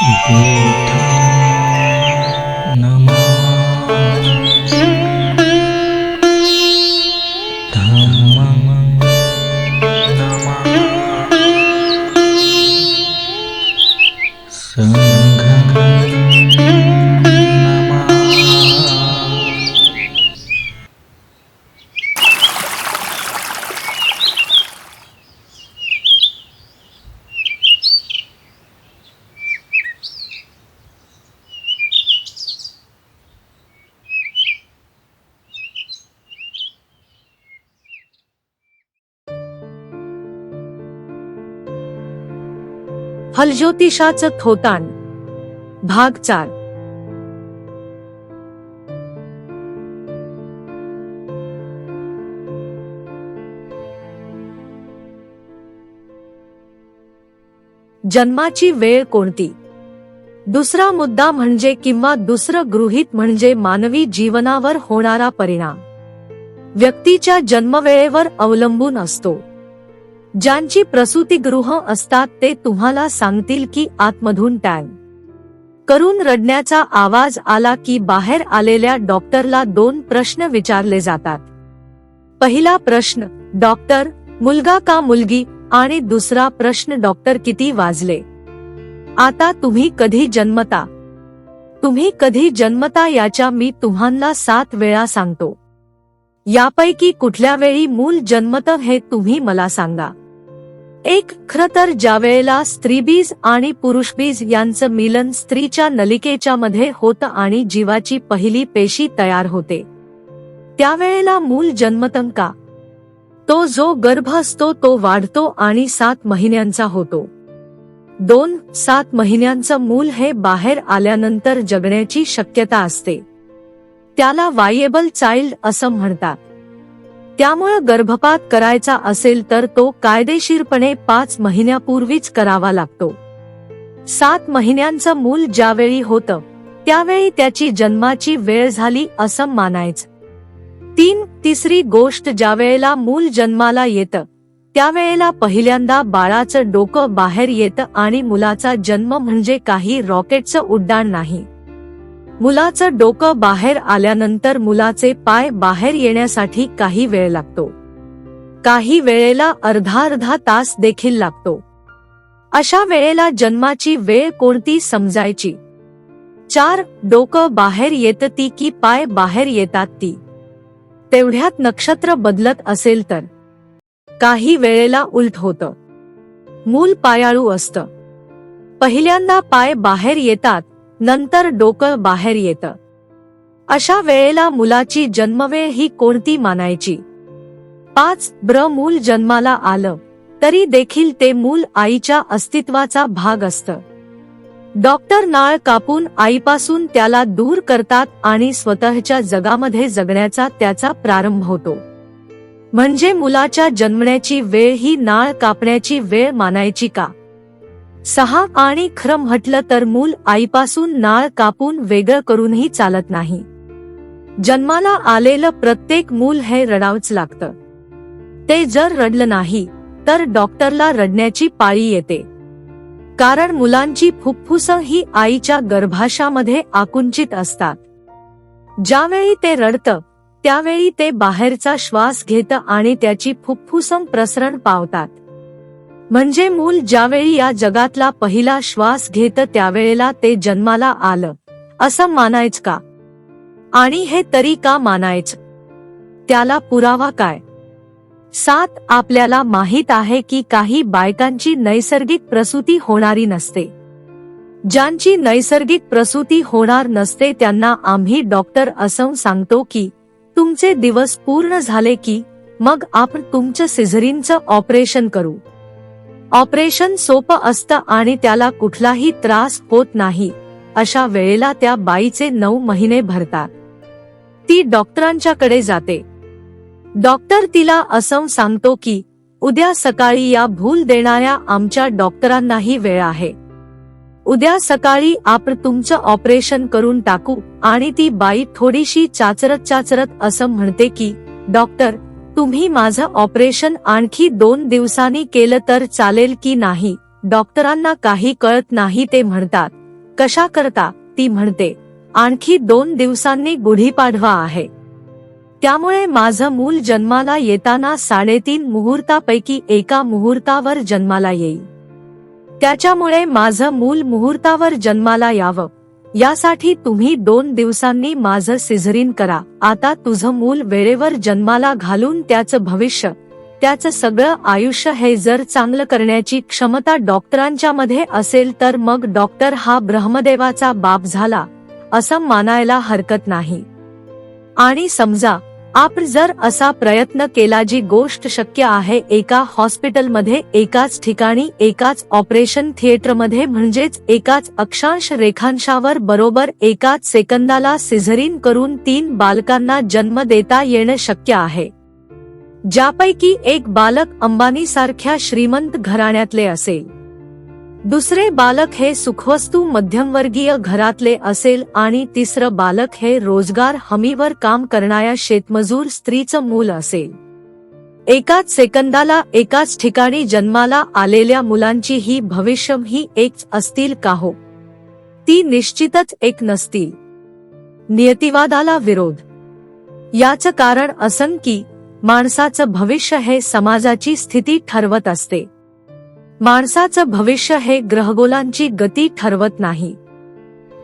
y फलज्योतिषाचं थोताण भाग चार. जन्माची वेळ कोणती? दुसरा मुद्दा म्हणजे किंवा दुसरं गृहीत म्हणजे मानवी जीवनावर होणारा परिणाम. व्यक्तीच्या जन्मवेळेवर अवलंबून असतो. ज्यांची प्रसूतीगृह असतात ते तुम्हाला सांगतील की आतमधून टँग. करून रडण्याचा आवाज आला की बाहेर आलेल्या डॉक्टरला दोन प्रश्न विचारले जातात. पहिला प्रश्न डॉक्टर मुलगा का मुलगी? आणि दुसरा प्रश्न डॉक्टर किती वाजले? आता तुम्ही कधी जन्मता? तुम्ही कधी जन्मता याच्या मी तुम्हाला सात वेळा सांगतो. यापैकी कुठल्या वेळी मूल जन्मत हे तुम्ही मला सांगा. एक खर तर ज्या वेळेला स्त्रीबीज आणि पुरुषबीज यांचं मिलन स्त्रीच्या नलिकेच्या मध्ये होतं आणि जीवाची पहिली पेशी तयार होते. त्यावेळेला मूल जन्मतं का? तो जो गर्भ असतो तो वाढतो आणि सात महिन्यांचा होतो. दोन सात महिन्यांचं मूल हे बाहेर आल्यानंतर जगण्याची शक्यता असते. त्याला वायेबल चाइल्ड असं म्हणतात. त्यामुळं गर्भपात करायचा असेल तर तो कायदेशीरपणे पाच महिन्यापूर्वीच करावा लागतो. सात महिन्यांचं मूल ज्यावेळी होतं त्यावेळी त्याची जन्माची वेळ झाली असं मानायचं. तीन तिसरी गोष्ट ज्यावेळेला मूल जन्माला येतं त्यावेळेला पहिल्यांदा बाळाचं डोकं बाहेर येतं आणि मुलाचा जन्म म्हणजे काही रॉकेटचं उड्डाण नाही. मुलाचं डोकं बाहेर आल्यानंतर मुलाचे पाय बाहेर येण्यासाठी काही वेळ लागतो. काही वेळेला अर्धा अर्धा तास देखील लागतो. अशा वेळेला जन्माची वेळ कोणती समजायची? चार डोकं बाहेर येत ती की पाय बाहेर येतात ती? तेवढ्यात नक्षत्र बदलत असेल तर? काही वेळेला उलट होतं. मूल पायाळू असतं. पहिल्यांदा पाय बाहेर येतात नंतर डोकं बाहेर येतं. अशा वेळेला मुलाची जन्मवेळ ही कोणती मानायची? पाच ब्र मूल जन्माला आलं तरी देखील ते मूल आईच्या अस्तित्वाचा भाग असतं. डॉक्टर नाळ कापून आईपासून त्याला दूर करतात आणि स्वतःच्या जगामध्ये जगण्याचा त्याचा प्रारंभ होतो. म्हणजे मुलाच्या जन्मण्याची वेळ ही नाळ कापण्याची वेळ मानायची का? सहा आणि खरं म्हटलं तर मूल आईपासून नाळ कापून वेगळं करूनही चालत नाही. जन्माला आलेलं प्रत्येक मूल हे रडावच लागतं. ते जर रडलं नाही तर डॉक्टरला रडण्याची पाळी येते. कारण मुलांची फुफ्फुस ही आईच्या गर्भाशामध्ये आकुंचित असतात. ज्यावेळी ते रडतं त्यावेळी ते बाहेरचा श्वास घेतं आणि त्याची फुफ्फुसं प्रसरण पावतात. म्हणजे मूल ज्यावेळी या जगातला पहिला श्वास घेत त्यावेळेला ते जन्माला आलं. असं मानायच का? आणि हे तरी का मानायच? त्याला पुरावा काय? सात आपल्याला माहीत आहे की काही बायकांची नैसर्गिक प्रसूती होणारी नसते. ज्यांची नैसर्गिक प्रसूती होणार नसते त्यांना आम्ही डॉक्टर असं सांगतो की तुमचे दिवस पूर्ण झाले की मग आपण तुमचं सिझरीनचं ऑपरेशन करू. ऑपरेशन सोपं असतं आणि त्याला कुठलाही त्रास होत नाही. अशा वेळेला त्या बाईचे नऊ महिने भरतात. ती डॉक्टरांच्याकडे जाते. डॉक्टर तिला असं सांगतो की उद्या सकाळी या भूल देणाऱ्या आमच्या डॉक्टरांनाही वेळ आहे. उद्या सकाळी आपण तुमचं ऑपरेशन करून टाकू. आणि ती बाई थोडीशी चाचरत चाचरत असं म्हणते की डॉक्टर तुम्ही माझं ऑपरेशन आणखी दोन दिवसांनी केलं तर चालेल की नाही? डॉक्टरांना काही कळत नाही ते म्हणतात. कशा करता? ती म्हणते. आणखी दोन दिवसांनी गुढीपाडवा आहे. त्यामुळे माझं मूल जन्माला येताना साडेतीन मुहूर्तापैकी एका मुहूर्तावर जन्माला येईल. त्याच्यामुळे माझं मूल मुहूर्तावर जन्माला यावं. यासाठी तुम्ही दोन दिवसांनी माझं सिझरीन करा. आता तुझं मूल वेळेवर जन्माला घालून त्याचं भविष्य त्याचं सगळं आयुष्य हे जर चांगलं करण्याची क्षमता डॉक्टरांच्या मध्ये असेल तर मग डॉक्टर हा ब्रह्मदेवाचा बाप झाला असं मानायला हरकत नाही. आणि समजा आपण जर असा प्रयत्न केला जी गोष्ट शक्य आहे एका हॉस्पिटलमध्ये एकाच ठिकाणी एकाच ऑपरेशन थिएटरमध्ये म्हणजेच एकाच अक्षांश रेखांशावर बरोबर एकाच सेकंदाला सिझरीन करून तीन बालकांना जन्म देता येणं शक्य आहे. ज्यापैकी एक बालक अंबानी सारख्या श्रीमंत घराण्यातले असेल. दुसरे बालक हे सुखवस्तू मध्यमवर्गीय घरातले असेल आणि तिसरं बालक हे रोजगार हमीवर काम करणाऱ्या शेतमजूर स्त्रीचं मूल असेल. एकाच सेकंदाला एकाच ठिकाणी जन्माला आलेल्या मुलांची ही भविष्य ही एकच असतील का हो? ती निश्चितच एक नसतील. नियतिवादाला विरोध. याचं कारण असं की माणसाचं भविष्य हे समाजाची स्थिती ठरवत असते. माणसाचं भविष्य हे ग्रहगोलांची गती ठरवत नाही.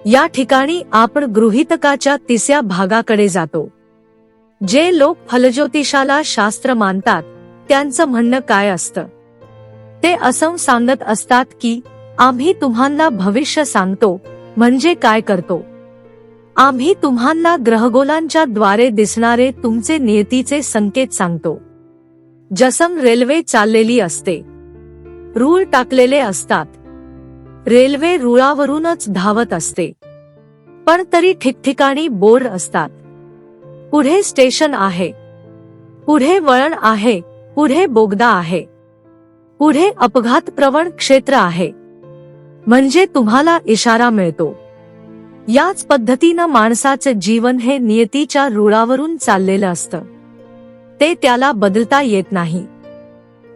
या ठिकाणी आपण गृहितकाच्या तिसऱ्या भागाकडे जातो. जे लोक फलज्योतिषाला शास्त्र मानतात त्यांचं म्हणणं काय असतं? ते असं सांगत असतात की आम्ही तुम्हाला भविष्य सांगतो म्हणजे काय करतो? आम्ही तुम्हाला ग्रहगोलांच्या द्वारे दिसणारे तुमचे नियतीचे संकेत सांगतो. जसम रेल्वे चाललेली असते रूळ टाकलेले असतात. रेल्वे रुळावरूनच धावत असते. पण तरी ठिकठिकाणी बोर्ड असतात. पुढे स्टेशन आहे. पुढे वळण आहे. पुढे बोगदा आहे. पुढे अपघात प्रवण क्षेत्र आहे. म्हणजे तुम्हाला इशारा मिळतो. याच पद्धतीनं माणसाचं जीवन हे नियतीच्या रुळावरून चाललेलं असतं. ते त्याला बदलता येत नाही.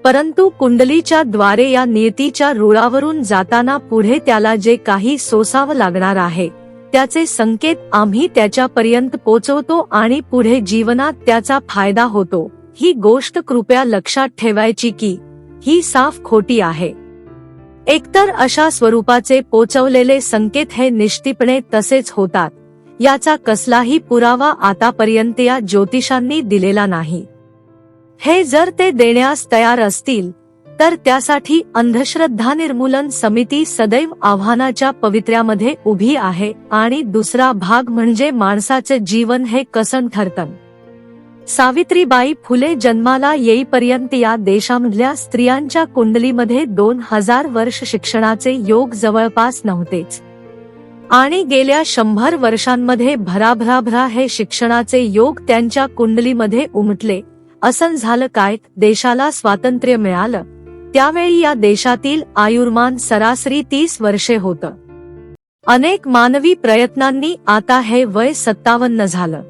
परंतु कुंडलीच्या द्वारे या नियतीच्या रुळावरून जाताना पुढे त्याला जे काही सोसावं लागणार आहे त्याचे संकेत आम्ही त्याच्यापर्यंत पोचवतो आणि पुढे जीवनात त्याचा फायदा होतो. ही गोष्ट कृपया लक्षात ठेवायची की ही साफ खोटी आहे. एकतर अशा स्वरूपाचे पोचवलेले संकेत हे निश्चितपणे तसेच होतात. याचा कसलाही पुरावा आतापर्यंत या ज्योतिषांनी दिलेला नाही. हे जर ते देण्यास तयार असतील तर त्यासाठी अंधश्रद्धा निर्मूलन समिती सदैव आव्हानाच्या पवित्र्यामध्ये उभी आहे आणि दुसरा भाग म्हणजे माणसाचे जीवन हे कसन ठरतं. सावित्रीबाई फुले जन्माला येईपर्यंत या देशामधल्या स्त्रियांच्या कुंडलीमध्ये दोन हजार वर्ष शिक्षणाचे योग जवळपास नव्हतेच. आणि गेल्या शंभर वर्षांमध्ये भराभराभरा हे शिक्षणाचे योग त्यांच्या कुंडलीमध्ये उमटले असं झालं काय? देशाला स्वातंत्र्य मिळालं. त्यावेळी या देशातील आयुर्मान सरासरी तीस वर्षे होतं. अनेक मानवी प्रयत्नांनी आता हे वय सत्तावन्न झालं.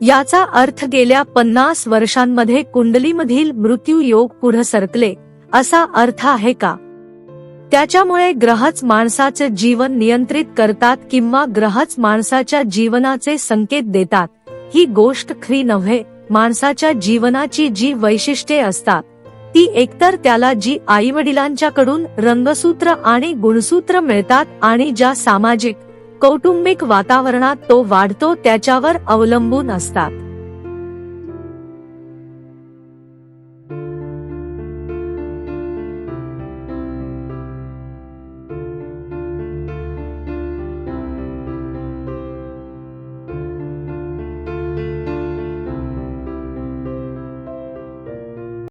याचा अर्थ गेल्या पन्नास वर्षांमध्ये कुंडलीमधील मृत्यू योग पुढे सरकले असा अर्थ आहे का? त्याच्यामुळे ग्रहच माणसाचे जीवन नियंत्रित करतात किंवा ग्रहच माणसाच्या जीवनाचे संकेत देतात ही गोष्ट खरी नव्हे. माणसाच्या जीवनाची जी वैशिष्ट्ये असतात ती एकतर त्याला जी आई वडिलांच्याकडून रंगसूत्र आणि गुणसूत्र मिळतात आणि ज्या सामाजिक कौटुंबिक वातावरणात तो वाढतो त्याच्यावर अवलंबून असतात.